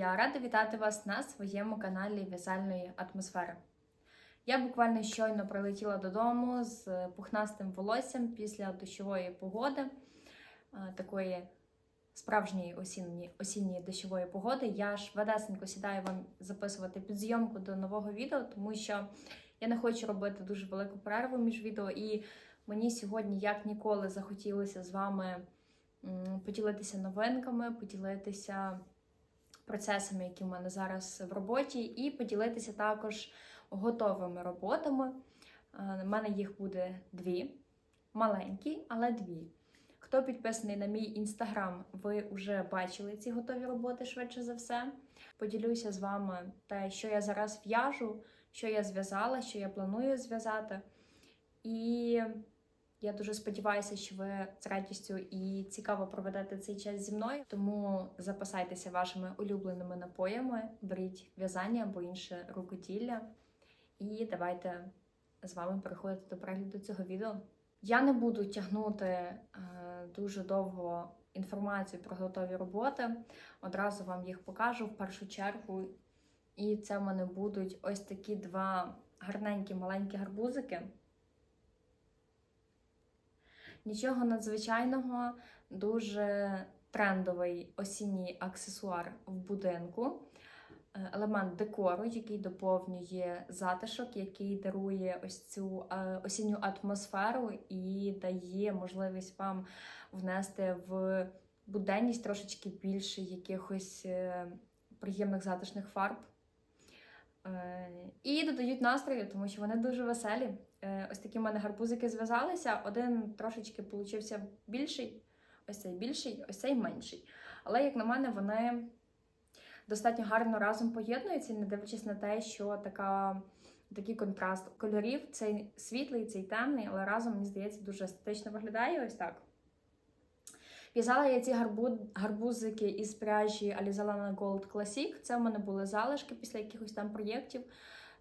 Я рада вітати вас на своєму каналі В'язальної атмосфери. Я буквально щойно прилетіла додому з пухнастим волоссям після дощової погоди, е, такої справжньої осінньої, осінньої дощової погоди. Я ж ведесенько сідаю вам записувати підзйомку до нового відео, тому що я не хочу робити дуже велику перерву між відео, і мені сьогодні, як ніколи, захотілося з вами поділитися новинками, поділитися процесами, які в мене зараз в роботі, і поділитися також готовими роботами. У мене їх буде дві, маленькі, але дві. Хто підписаний на мій інстаграм, ви вже бачили ці готові роботи швидше за все. Поділюся з вами те, що я зараз в'яжу, що я зв'язала, що я планую зв'язати. І я дуже сподіваюся, що ви з радістю і цікаво проведете цей час зі мною. Тому запасайтеся вашими улюбленими напоями, беріть в'язання або інше рукоділля. І давайте з вами переходити до перегляду цього відео. Я не буду тягнути е, дуже довго інформацію про готові роботи. Одразу вам їх покажу в першу чергу. І це в мене будуть ось такі два гарненькі маленькі гарбузики. Нічого надзвичайного, дуже трендовий осінній аксесуар в будинку. Е, Елемент декору, який доповнює затишок, який дарує ось цю е, осінню атмосферу і дає можливість вам внести в буденність трошечки більше якихось е, приємних затишних фарб. І додають настрою, тому що вони дуже веселі. Е, Ось такі в мене гарбузики зв'язалися. Один трошечки получився більший, ось цей більший, ось цей менший. Але, як на мене, вони достатньо гарно разом поєднуються, не дивлячись на те, що така, такий контраст кольорів, цей світлий, цей темний, але разом, мені здається, дуже естетично виглядає ось так. В'язала я ці гарбу... гарбузики із пряжі Alizalana Gold Classic. Це в мене були залишки після якихось там проєктів.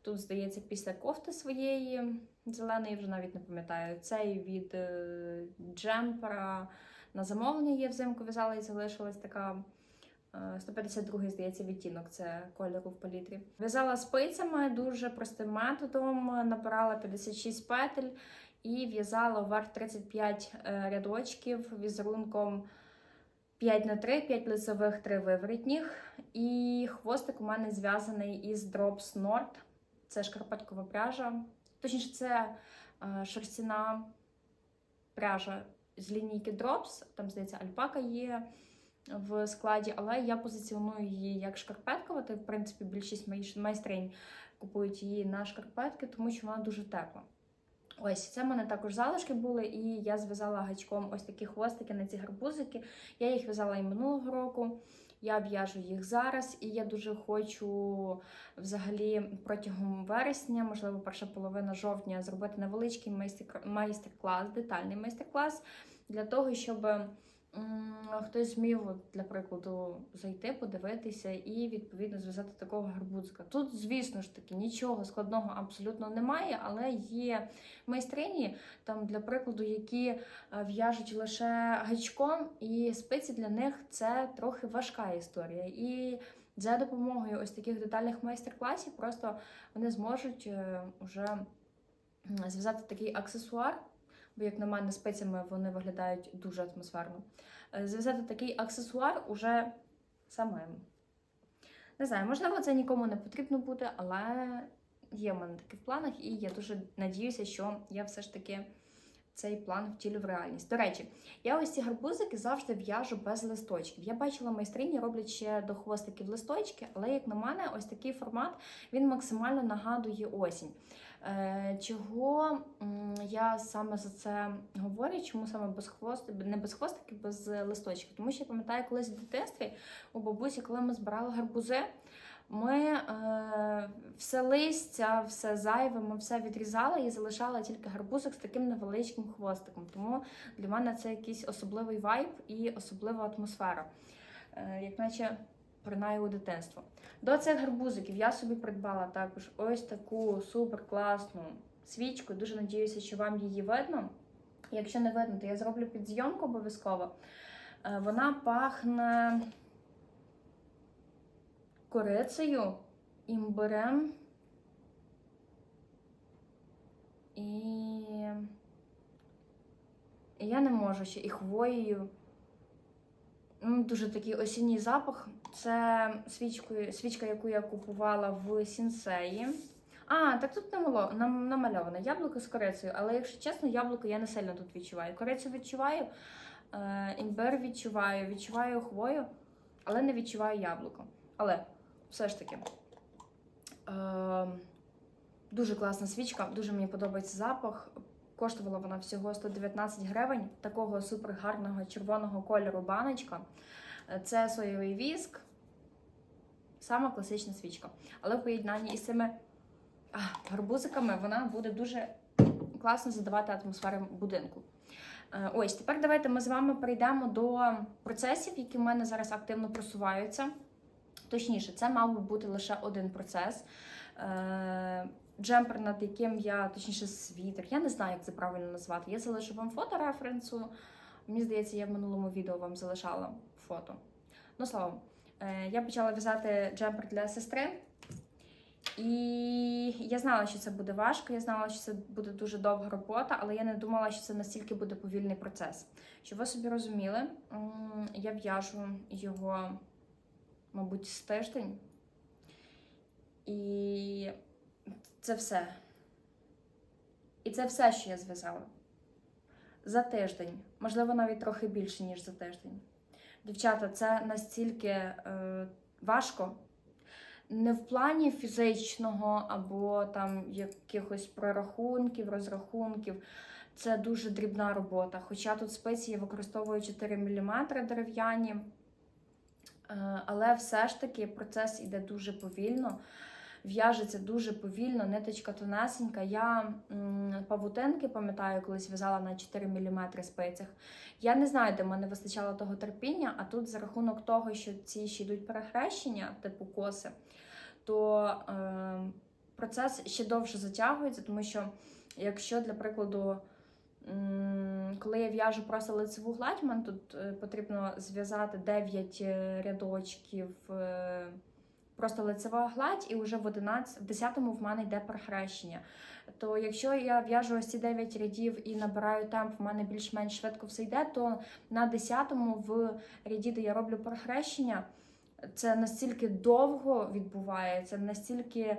Тут, здається, після кофти своєї зеленої, вже навіть не пам'ятаю. Цей від е, джемпера на замовлення є взимку в'язала і залишилась така. е, 152 здається, відтінок це кольору в палітрі. В'язала спицями дуже простим методом, набирала 56 петель і в'язала вверх 35 е, рядочків візерунком 5 на 3, 5 лицевих, 3 виворітніх. І хвостик у мене зв'язаний із Drops Nord. Це шкарпеткова пряжа. Точніше, це е, шерстяна пряжа з лінійки Drops. Там, здається, альпака є в складі, але я позиціоную її як шкарпеткова. То, в принципі, більшість моїх майстринь купують її на шкарпетки, тому що вона дуже тепла. Ось це в мене також залишки були, і я зв'язала гачком ось такі хвостики на ці гарбузики. Я їх в'язала і минулого року. Я в'яжу їх зараз, і я дуже хочу взагалі протягом вересня, можливо, перша половина жовтня, зробити невеличкий майстер- майстер-клас, детальний майстер-клас для того, щоб хтось зміг, от, для прикладу, зайти, подивитися і відповідно зв'язати такого гарбузика. Тут, звісно ж таки, нічого складного абсолютно немає, але є майстрині, там, для прикладу, які е, в'яжуть лише гачком, і спиці для них це трохи важка історія. І за допомогою ось таких детальних майстер-класів просто вони зможуть е, уже м, зв'язати такий аксесуар. Бо, як на мене, спицями вони виглядають дуже атмосферно. Е, Зв'язати такий аксесуар уже самим. Не знаю, можливо, це нікому не потрібно буде, але є в мене таке в планах, і я дуже надіюся, що я все ж таки цей план втілю в реальність. До речі, я ось ці гарбузики завжди в'яжу без листочків. Я бачила майстрині роблять ще до хвостиків листочки, але, як на мене, ось такий формат він максимально нагадує осінь. Е, Чого я саме за це говорю? Чому саме без хвостиків, не без хвостиків, без листочків? Тому що я пам'ятаю, колись в дитинстві у бабусі, коли ми збирали гарбузи, ми е, все листя, все зайве, ми все відрізали і залишали тільки гарбузик з таким невеличким хвостиком. Тому для мене це якийсь особливий вайб і особлива атмосфера, е, як наче принаймні у дитинство. До цих гарбузиків я собі придбала також ось таку супер класну свічку. Дуже надіюся, що вам її видно. Якщо не видно, то я зроблю підзйомку обов'язково. Е, Вона пахне корицею, імбирем і. я не можу ще і хвоєю. Ну, Дуже такий осінній запах. Це свічкою, свічка, яку я купувала в сінсеї. А, так тут намальоване яблуко з корицею, але якщо чесно, яблуко я не сильно тут відчуваю. Корицю відчуваю, е, імбир відчуваю, відчуваю хвою, але не відчуваю яблуко. Але все ж таки е, дуже класна свічка, дуже мені подобається запах. Коштувала вона всього 119 гривень, такого супер гарного червоного кольору баночка. Е, Це соєвий віск, сама класична свічка. Але в поєднанні із цими гарбузиками вона буде дуже класно задавати атмосферу будинку. Е, Ось, тепер давайте ми з вами перейдемо до процесів, які в мене зараз активно просуваються. Точніше, це мав би бути лише один процес. Е, Джемпер, над яким я, точніше, світер, я не знаю, як це правильно назвати. Я залишу вам фотореференсу. Мені здається, я в минулому відео вам залишала фото. Ну, словом, е, я почала в'язати джемпер для сестри. І я знала, що це буде важко, я знала, що це буде дуже довга робота, але я не думала, що це настільки буде повільний процес. Щоб ви собі розуміли, я в'яжу його, мабуть, з тиждень. І це все. І це все, що я зв'язала. За тиждень, можливо, навіть трохи більше, ніж за тиждень. Дівчата, це настільки е, важко. Не в плані фізичного або там якихось прорахунків, розрахунків. Це дуже дрібна робота. Хоча тут спиці я використовую 4 мм дерев'яні, але все ж таки процес іде дуже повільно, в'яжеться дуже повільно, ниточка тонесенька. Я павутинки, пам'ятаю, колись в'язала на 4 мм спицях. Я не знаю, де мене вистачало того терпіння, а тут за рахунок того, що ці ще йдуть перехрещення, типу коси, то е, процес ще довше затягується, тому що якщо, для прикладу, коли я в'яжу просто лицеву гладь, мене тут е, потрібно зв'язати 9 е, рядочків. е, Просто лицева гладь, і вже в 11, в 10-му в мене йде перехрещення. То якщо я в'яжу ось ці 9 рядів і набираю темп, в мене більш-менш швидко все йде, то на 10-му в ряді, де я роблю перехрещення, це настільки довго відбувається, настільки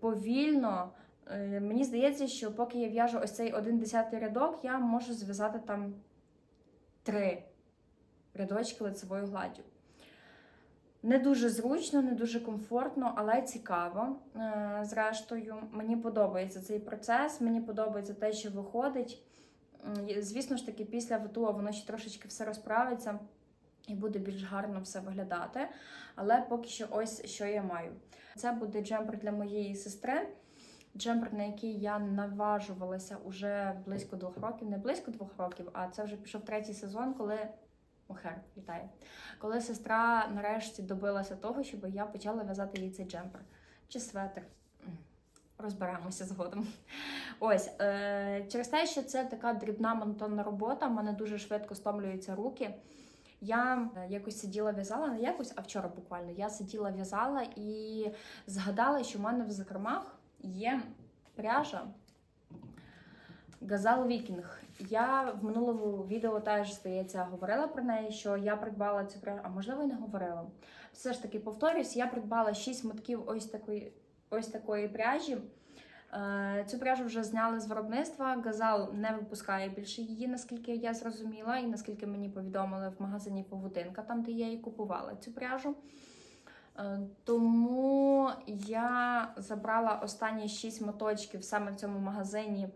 повільно. Е, Мені здається, що поки я в'яжу ось цей один десятий рядок, я можу зв'язати там три рядочки лицевою гладдю. Не дуже зручно, не дуже комфортно, але цікаво. Е, Зрештою, мені подобається цей процес, мені подобається те, що виходить. Звісно ж таки, після ВТО воно ще трошечки все розправиться і буде більш гарно все виглядати. Але поки що ось що я маю. Це буде джемпер для моєї сестри. Джемпер, на який я наважувалася уже близько двох років, не близько двох років, а це вже пішов третій сезон, коли Охер, вітаю. Коли сестра нарешті добилася того, щоб я почала в'язати їй цей джемпер чи светр. Розберемося згодом. Ось е, через те, що це така дрібна монотонна робота, в мене дуже швидко стомлюються руки. Я е, якось сиділа в'язала, не якось, а вчора буквально я сиділа в'язала і згадала, що в мене в закромах є пряжа Газал Вікінг. Я в минулому відео теж, здається, говорила про неї, що я придбала цю пряжу, а можливо, і не говорила. Все ж таки, повторюсь, я придбала 6 мотків ось такої, ось такої пряжі. Е, Цю пряжу вже зняли з виробництва. Газал не випускає більше її, наскільки я зрозуміла, і наскільки мені повідомили в магазині Павутинка, там де я її купувала цю пряжу. Е, Тому я забрала останні 6 моточків саме в цьому магазині,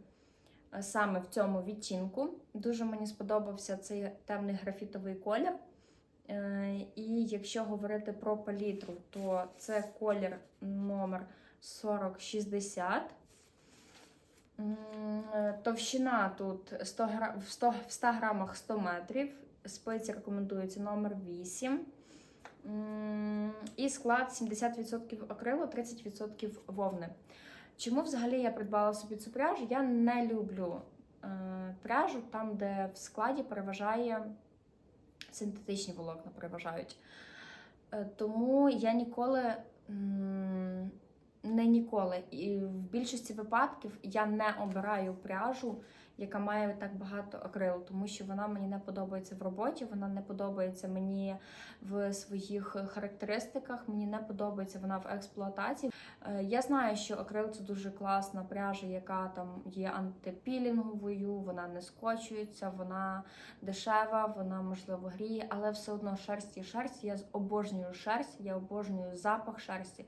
е, саме в цьому відтінку. Дуже мені сподобався цей темний графітовий колір. Е, І якщо говорити про палітру, то це колір номер 4060. М, е, Товщина тут в 100, в 100 грамах 100 метрів. Спиці рекомендується номер 8. І склад 70% акрилу, 30% вовни. Чому взагалі я придбала собі цю пряжу? Я не люблю е, пряжу там, де в складі переважає синтетичні волокна переважають. Е, Тому я ніколи не ніколи. І в більшості випадків я не обираю пряжу, яка має так багато акрилу, тому що вона мені не подобається в роботі, вона не подобається мені в своїх характеристиках, мені не подобається вона в експлуатації. Е, Я знаю, що акрил це дуже класна пряжа, яка там є антипілінговою, вона не скочується, вона дешева, вона можливо гріє, але все одно шерсть є шерсть. Я обожнюю шерсть, я обожнюю запах шерсті.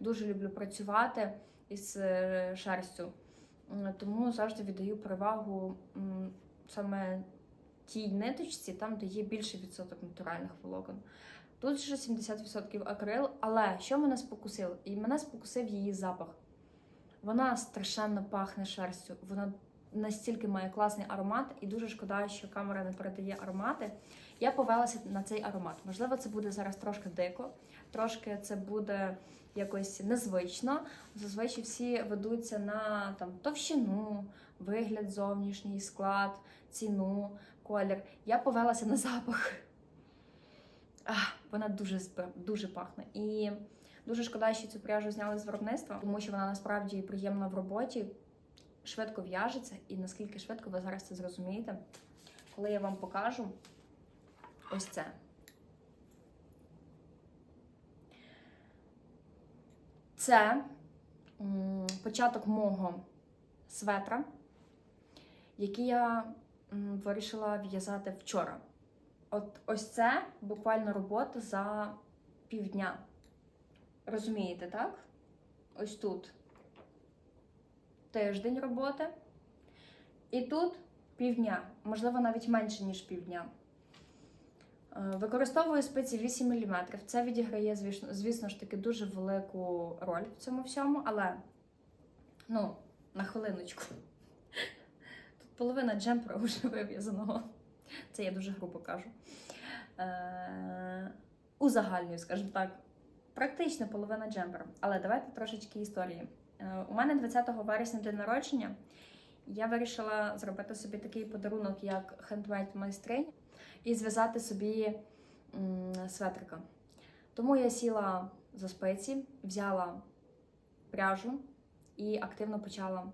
Дуже люблю працювати із е, шерстю. Тому завжди віддаю перевагу саме тій ниточці, там, де є більший відсоток натуральних волокон. Тут же 70% акрил, але що мене спокусило? І мене спокусив її запах. Вона страшенно пахне шерстю. Вона настільки має класний аромат, і дуже шкода, що камера не передає аромати. Я повелася на цей аромат. Можливо, це буде зараз трошки дико, трошки це буде якось незвично. Зазвичай всі ведуться на там товщину, вигляд зовнішній, склад, ціну, колір. Я повелася на запах. Ах, вона дуже дуже пахне. І дуже шкода, що цю пряжу зняли з виробництва, тому що вона насправді приємна в роботі, швидко в'яжеться, і наскільки швидко ви зараз це зрозумієте, коли я вам покажу ось це. Це початок мого светра, який я вирішила в'язати вчора. От ось це буквально робота за півдня. Розумієте, так? Ось тут тиждень роботи. І тут півдня, можливо, навіть менше, ніж півдня. Е, Використовую спиці 8 мм. Це відіграє, звісно, звісно ж таки, дуже велику роль в цьому всьому, але ну, на хвилиночку. Тут половина джемпера вже вив'язаного. Це я дуже грубо кажу. Е, узагальнюю, скажімо так. Практично половина джемпера. Але давайте трошечки історії. Е, у мене 20 вересня день народження. Я вирішила зробити собі такий подарунок, як хендмейд майстринь, і зв'язати собі светрика. Тому я сіла за спиці, взяла пряжу і активно почала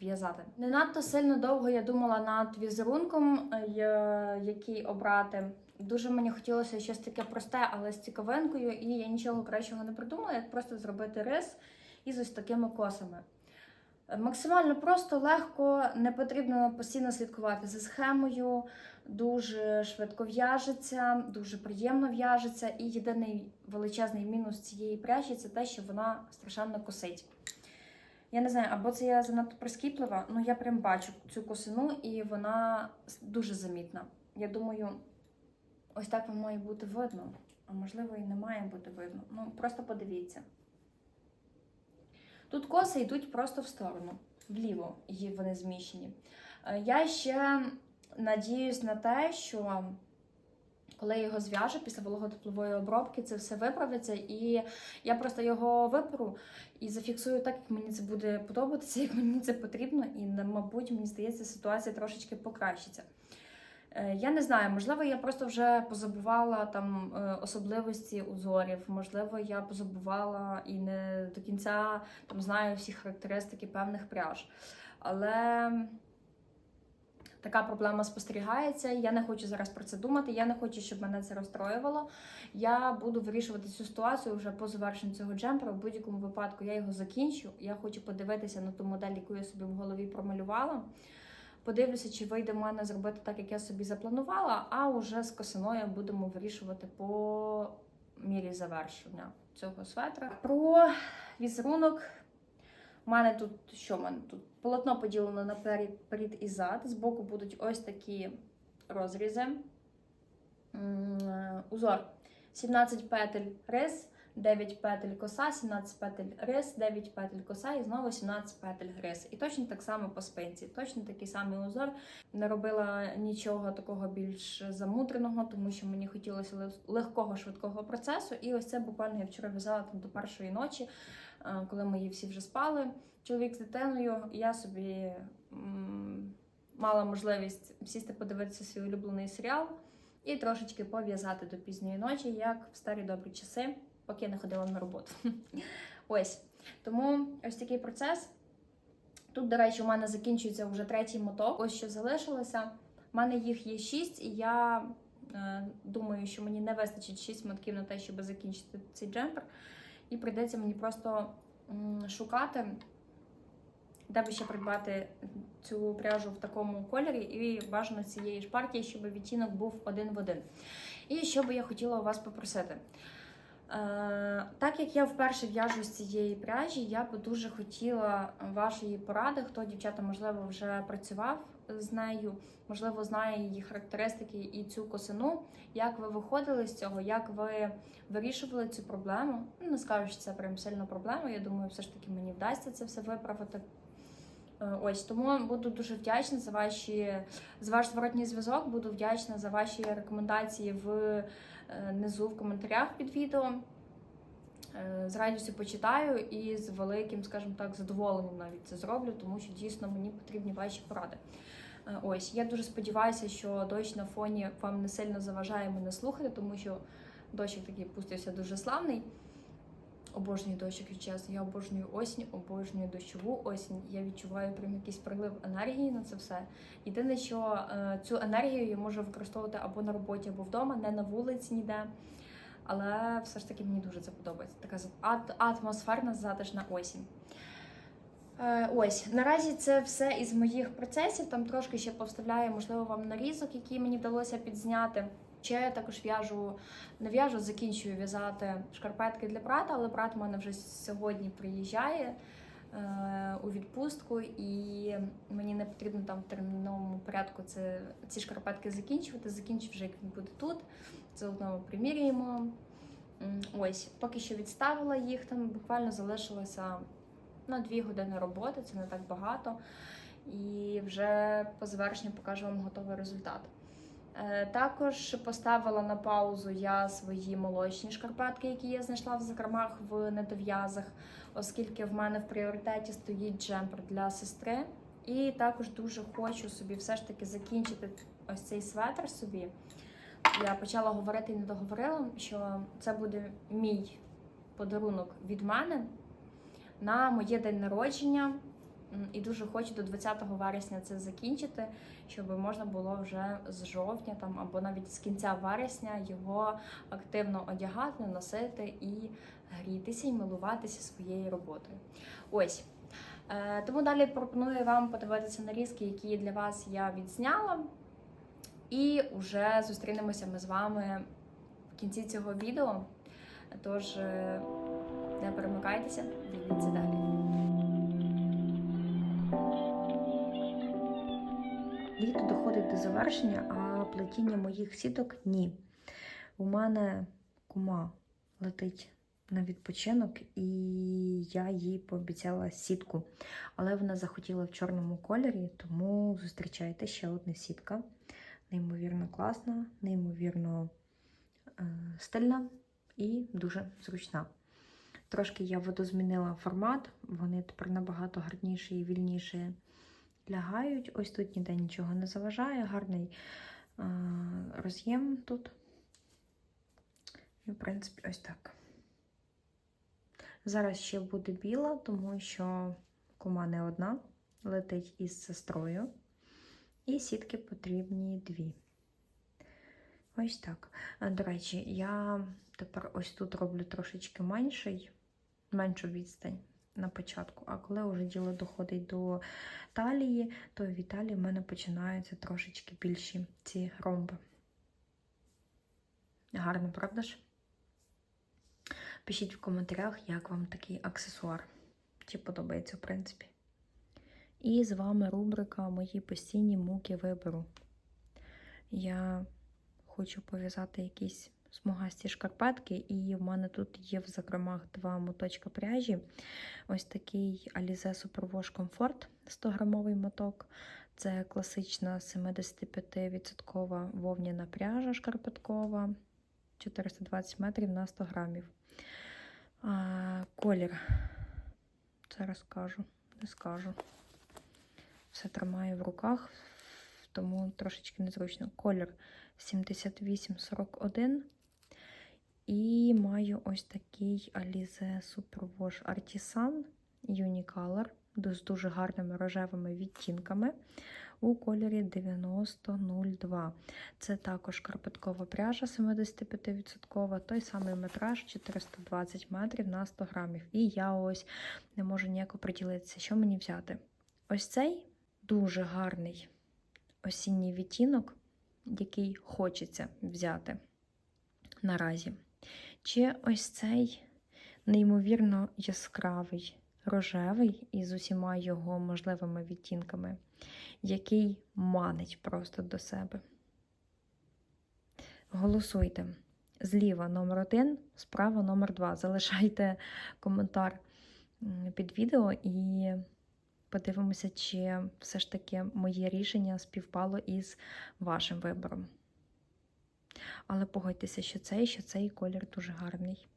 в'язати. Не надто сильно довго я думала над візерунком, е, який обрати. Дуже мені хотілося щось таке просте, але з цікавинкою, і я нічого кращого не придумала, як просто зробити рис із ось такими косами. Максимально просто, легко, не потрібно постійно слідкувати за схемою, дуже швидко в'яжеться, дуже приємно в'яжеться. І єдиний величезний мінус цієї пряжі це те, що вона страшенно косить. Я не знаю, або це я занадто прискіплива, ну я прям бачу цю косину, і вона дуже замітна. Я думаю, ось так вам має бути видно, а можливо і не має бути видно. Ну, просто подивіться. Тут коси йдуть просто в сторону, вліво, і вони зміщені. Е, Я ще надіюсь на те, що коли я його зв'яжу після вологотеплової обробки, це все виправиться, і я просто його випру і зафіксую так, як мені це буде подобатися, як мені це потрібно, і мабуть, мені здається, ситуація трошечки покращиться. Е, Я не знаю, можливо, я просто вже позабувала там е, особливості узорів, можливо, я позабувала і не до кінця там знаю всі характеристики певних пряж. Але така проблема спостерігається. Я не хочу зараз про це думати. Я не хочу, щоб мене це розстроювало. Я буду вирішувати цю ситуацію вже по завершенню цього джемпера. В будь-якому випадку я його закінчу. Я хочу подивитися на ту модель, яку я собі в голові промалювала. Подивлюся, чи вийде в мене зробити так, як я собі запланувала, а вже з косиною будемо вирішувати по мірі завершення цього светра. Про візерунок. У мене тут що в мене тут? Полотно поділено на перед і зад. Збоку будуть ось такі розрізи. Е, Узор 17 петель рис, 9 петель коса, 17 петель рис, 9 петель коса і знову 17 петель рис. І точно так само по спинці. Точно такий самий узор. Не робила нічого такого більш замутреного, тому що мені хотілося легкого, швидкого процесу. І ось це буквально я вчора в'язала там до першої ночі, е, коли мої всі вже спали. Чоловік з дитиною, я собі мала можливість сісти подивитися свій улюблений серіал. і трошечки пов'язати до пізньої ночі, як в старі добрі часи, поки я не ходила на роботу. Ось. Тому ось такий процес. Тут, до речі, у мене закінчується вже третій моток. Ось що залишилося. У мене їх є шість, і я е, думаю, що мені не вистачить шість мотків на те, щоб закінчити цей джемпер. І прийдеться мені просто м, шукати, де би ще придбати цю пряжу в такому кольорі, і бажано цієї ж партії, щоб відтінок був один в один. І що би я хотіла у вас попросити. Е, Так як я вперше в'яжу з цієї пряжі, я би дуже хотіла вашої поради, хто дівчата, можливо, вже працював з нею, можливо, знає її характеристики і цю косину. Як ви виходили з цього, як ви вирішували цю проблему? Ну, Не скажу, що це прям сильно проблема. Я думаю, все ж таки мені вдасться це все виправити. Е, Ось тому буду дуже вдячна за ваші за ваш зворотній зв'язок. Буду вдячна за ваші рекомендації в е, в коментарях під відео. Е, З радістю почитаю і з великим, скажімо так, задоволенням навіть це зроблю, тому що дійсно мені потрібні ваші поради. Ось я дуже сподіваюся, що дощ на фоні вам не сильно заважає мене слухати, тому що дощик такий пустився дуже славний. Обожнюю дощ, якщо чесно. Я обожнюю осінь, обожнюю дощову осінь. Я відчуваю прям якийсь прилив енергії на це все. Єдине, що е, цю енергію я можу використовувати або на роботі, або вдома, не на вулиці ніде. Але все ж таки мені дуже це подобається. Така атмосферна затишна осінь. Е, Ось наразі це все із моїх процесів. Там трошки ще повставляю, можливо, вам нарізок, який мені вдалося підзняти. Ще я також в'яжу, не в'яжу, закінчую в'язати шкарпетки для брата, але брат у мене вже сьогодні приїжджає е, у відпустку, і мені не потрібно там в терміновому порядку це, ці шкарпетки закінчувати. Закінчу вже як він буде тут. Заодно приміряємо. М, Ось, поки що відставила їх, там буквально залишилося на дві години роботи, це не так багато. І вже по завершенню покажу вам готовий результат. Е, Також поставила на паузу я свої молочні шкарпетки, які я знайшла в закромах в недов'язах, оскільки в мене в пріоритеті стоїть джемпер для сестри. І також дуже хочу собі все ж таки закінчити ось цей светр собі. Я почала говорити і не договорила, що це буде мій подарунок від мене на моє день народження. І дуже хочу до 20 вересня це закінчити, щоб можна було вже з жовтня там або навіть з кінця вересня його активно одягати, носити і грітися і милуватися своєю роботою. Ось. Е, Тому далі пропоную вам подивитися нарізки, які для вас я відзняла. І вже зустрінемося ми з вами в кінці цього відео. Тож е, не перемикайтеся, дивіться далі. Літо доходить до завершення, а плетіння моїх сіток ні. У мене кума летить на відпочинок, і я їй пообіцяла сітку. Але вона захотіла в чорному кольорі, тому зустрічайте ще одна сітка. Неймовірно класна, неймовірно е, стильна і дуже зручна. Трошки я видозмінила формат, вони тепер набагато гарніші і вільніше лягають. Ось тут ніде нічого не заважає, гарний е, роз'єм тут. І, в принципі, ось так. Зараз ще буде біла, тому що кума не одна, летить із сестрою. І сітки потрібні дві. Ось так. До речі, я тепер ось тут роблю трошечки менший, меншу відстань на початку. А коли вже діло доходить до талії, то в талії в мене починаються трошечки більші ці ромби. Гарно, правда ж? Пишіть в коментарях, як вам такий аксесуар. Чи подобається, в принципі. І з вами рубрика Мої постійні муки вибору. Я хочу пов'язати якісь смугасті шкарпетки, і в мене тут є в закромах два моточка пряжі. Ось такий Alize Superwash Comfort 100-грамовий моток. Це класична 75% вовняна пряжа шкарпеткова, 420 метрів на 100 грамів. А, колір. Зараз скажу, не скажу. Все тримаю в руках. тому трошечки незручно. Колір 7841. І маю ось такий Alize Superwash Artisan Unicolor з дуже гарними рожевими відтінками у кольорі 9002. Це також карпеткова пряжа 75%, той самий метраж 420 метрів на 100 грамів. І я ось не можу ніяко приділитися, що мені взяти. Ось цей дуже гарний осінній відтінок, який хочеться взяти наразі. Чи ось цей неймовірно яскравий рожевий із усіма його можливими відтінками, який манить просто до себе. Голосуйте. Зліва номер один, справа номер два. Залишайте коментар під відео і подивимося, чи все ж таки моє рішення співпало із вашим вибором. Але погодьтеся, що цей, що цей колір дуже гарний.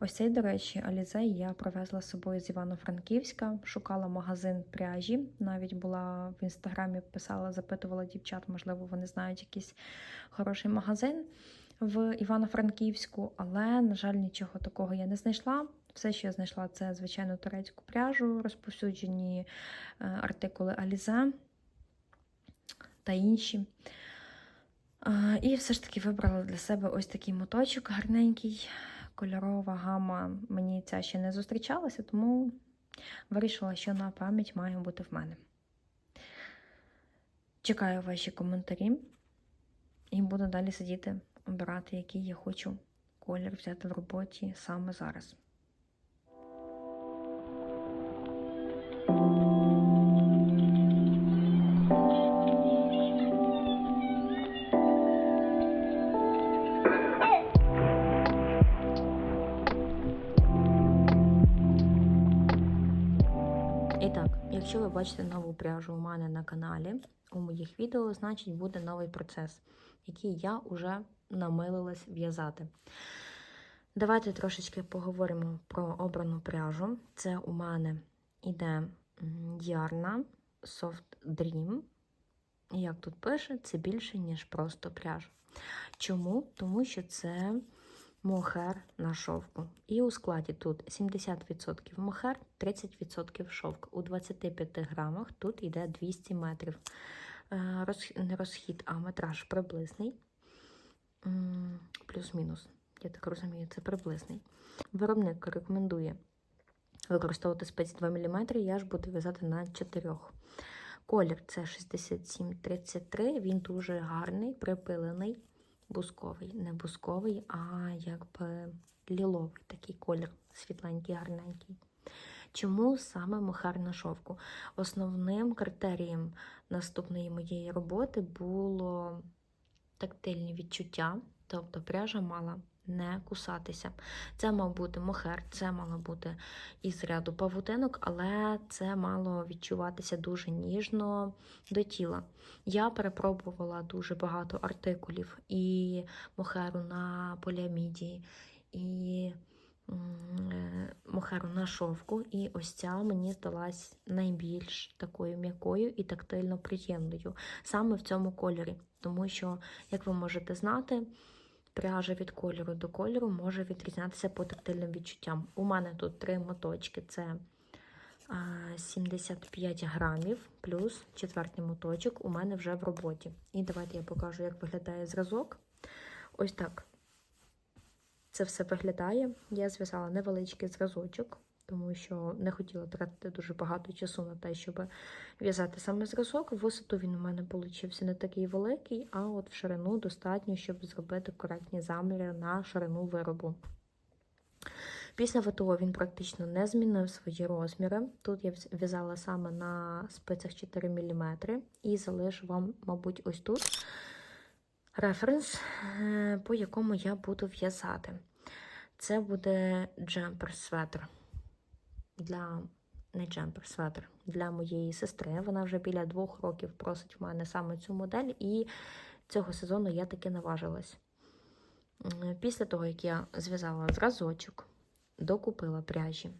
Ось цей, до речі, алізей я привезла з собою з Івано-Франківська, шукала магазин пряжі. Навіть була в інстаграмі, писала, запитувала дівчат, можливо, вони знають якийсь хороший магазин в Івано-Франківську, але, на жаль, нічого такого я не знайшла. Все, що я знайшла, це звичайно турецьку пряжу, розповсюджені е, артикули Алізе та інші. І все ж таки вибрала для себе ось такий моточок гарненький, кольорова гама. Мені ця ще не зустрічалася, тому вирішила, що на пам'ять має бути в мене. Чекаю ваші коментарі і буду далі сидіти, обирати, який я хочу колір взяти в роботі саме зараз. Якщо ви бачите нову пряжу у мене на каналі, у моїх відео, значить буде новий процес, який я вже намилилась в'язати. Давайте трошечки поговоримо про обрану пряжу. Це у мене іде Ярна Soft Dream. Як тут пише, це більше, ніж просто пряжа. Чому? Тому що це мохер на шовку. І у складі тут 70% мохер, 30% шовк. У 25 грамах тут йде 200 метрів. Е, не розхід, а метраж приблизний. Плюс-мінус. Я так розумію, це приблизний. Виробник рекомендує використовувати спеці 2 мм, я ж буду в'язати на 4. Колір це 6733, він дуже гарний, припилений бусковий, не бусковий, а якби ліловий такий колір, світленький, гарненький. Чому саме мохер на шовку? Основним критерієм наступної моєї роботи було тактильні відчуття, тобто пряжа мала не кусатися. Це мав бути мохер, це мало бути із ряду павутинок, але це мало відчуватися дуже ніжно до тіла. Я перепробувала дуже багато артикулів і мохеру на поліаміді, і е, мохеру на шовку, і ось ця мені здалась найбільш такою м'якою і тактильно приємною саме в цьому кольорі. Тому що, як ви можете знати, пряжа від кольору до кольору може відрізнятися по тактильним відчуттям. У мене тут три моточки це 75 грамів, плюс четвертий моточок у мене вже в роботі. І давайте я покажу, як виглядає зразок. Ось так це все виглядає. Я зв'язала невеличкий зразочок тому що не хотіла тратити дуже багато часу на те, щоб в'язати саме зразок. Висоту він у мене получився не такий великий, а от в ширину достатньо, щоб зробити коректні заміри на ширину виробу. Після ВТО він практично не змінив свої розміри. Тут я в'язала саме на спицях 4 мм, і залишу вам, мабуть, ось тут референс, е, по якому я буду в'язати. Це буде джемпер светр для не джемпер, светр для моєї сестри. Вона вже біля двох років просить в мене саме цю модель, і цього сезону я таки наважилась. Після того, як я зв'язала зразочок, докупила пряжі,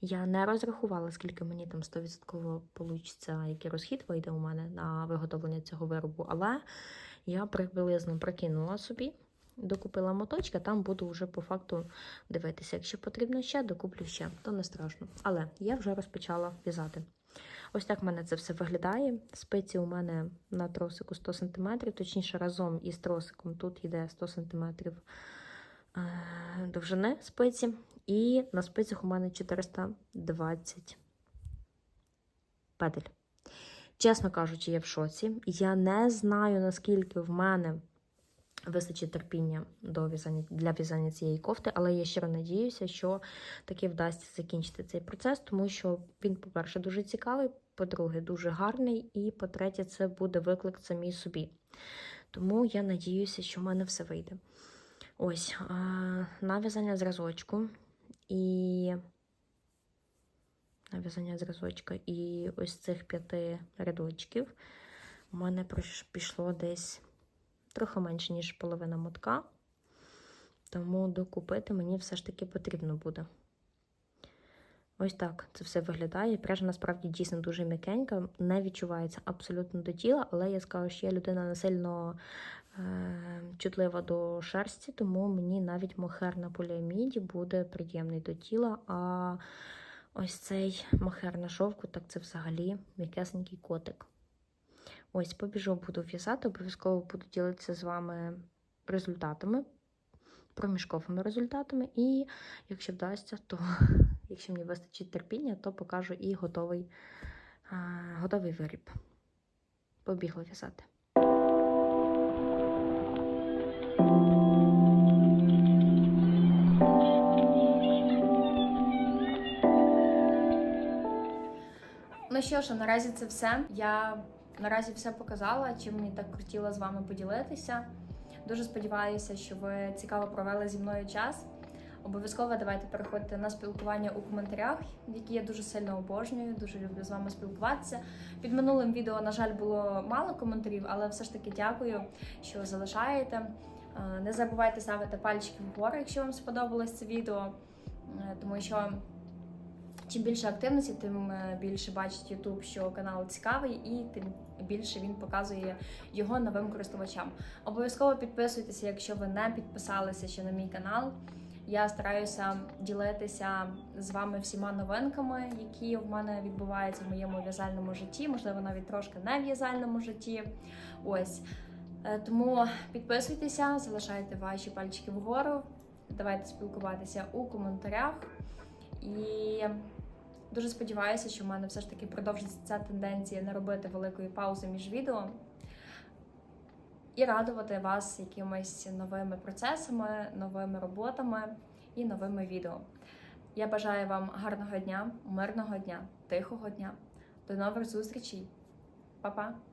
Я не розрахувала, скільки мені там 100% получиться, який розхід вийде у мене на виготовлення цього виробу, але я приблизно прикинула собі, докупила моточки, там буду вже по факту дивитися. Якщо потрібно ще, докуплю ще, то не страшно. Але я вже розпочала в'язати. Ось так в мене це все виглядає. Спиці у мене на тросику 100 см, точніше, разом із тросиком тут йде 100 см е, довжини спиці. І на спицях у мене 420 петель. Чесно кажучи, я в шоці. Я не знаю, наскільки в мене вистачить терпіння до в'язання для в'язання цієї кофти, але я щиро надіюся, що таки вдасться закінчити цей процес, тому що він, по-перше, дуже цікавий, по-друге, дуже гарний, і по-третє, це буде виклик самій собі. Тому я надіюся, що в мене все вийде. Ось, нав'язання зразочку і нав'язання зразочка і ось цих п'яти рядочків у мене пішло десь трохи менше, ніж половина мотка. Тому докупити мені все ж таки потрібно буде. Ось так це все виглядає. Пряжа насправді дійсно дуже м'якенька, не відчувається абсолютно до тіла, але я скажу, що я людина не сильно е, чутлива до шерсті, тому мені навіть мохер на поліаміді буде приємний до тіла. А ось цей мохер на шовку, так це взагалі м'якесенький котик. Ось, побіжу, буду в'язати, обов'язково буду ділитися з вами результатами, проміжковими результатами. І якщо вдасться, то якщо мені вистачить терпіння, то покажу і готовий, готовий виріб. Побігла в'язати. Ну що ж, наразі це все. Я наразі все показала, чим мені так хотіла з вами поділитися. Дуже сподіваюся, що ви цікаво провели зі мною час. Обов'язково давайте переходьте на спілкування у коментарях, які я дуже сильно обожнюю, дуже люблю з вами спілкуватися. Під минулим відео, на жаль, було мало коментарів, але все ж таки дякую, що залишаєте. Е, Не забувайте ставити пальчики вгору, якщо вам сподобалось це відео, е, тому що чим більше активності, тим е, більше бачить YouTube, що канал цікавий, і тим більше він показує його новим користувачам. Обов'язково підписуйтеся, якщо ви не підписалися ще на мій канал. Я стараюся ділитися з вами всіма новинками, які в мене відбуваються в моєму в'язальному житті, можливо, навіть трошки не в'язальному житті. Ось Е, тому підписуйтеся, залишайте ваші пальчики вгору, давайте спілкуватися у коментарях. І дуже сподіваюся, що в мене все ж таки продовжиться ця тенденція не робити великої паузи між відео і радувати вас якимись новими процесами, новими роботами і новими відео. Я бажаю вам гарного дня, мирного дня, тихого дня. До нових зустрічей. Па-па!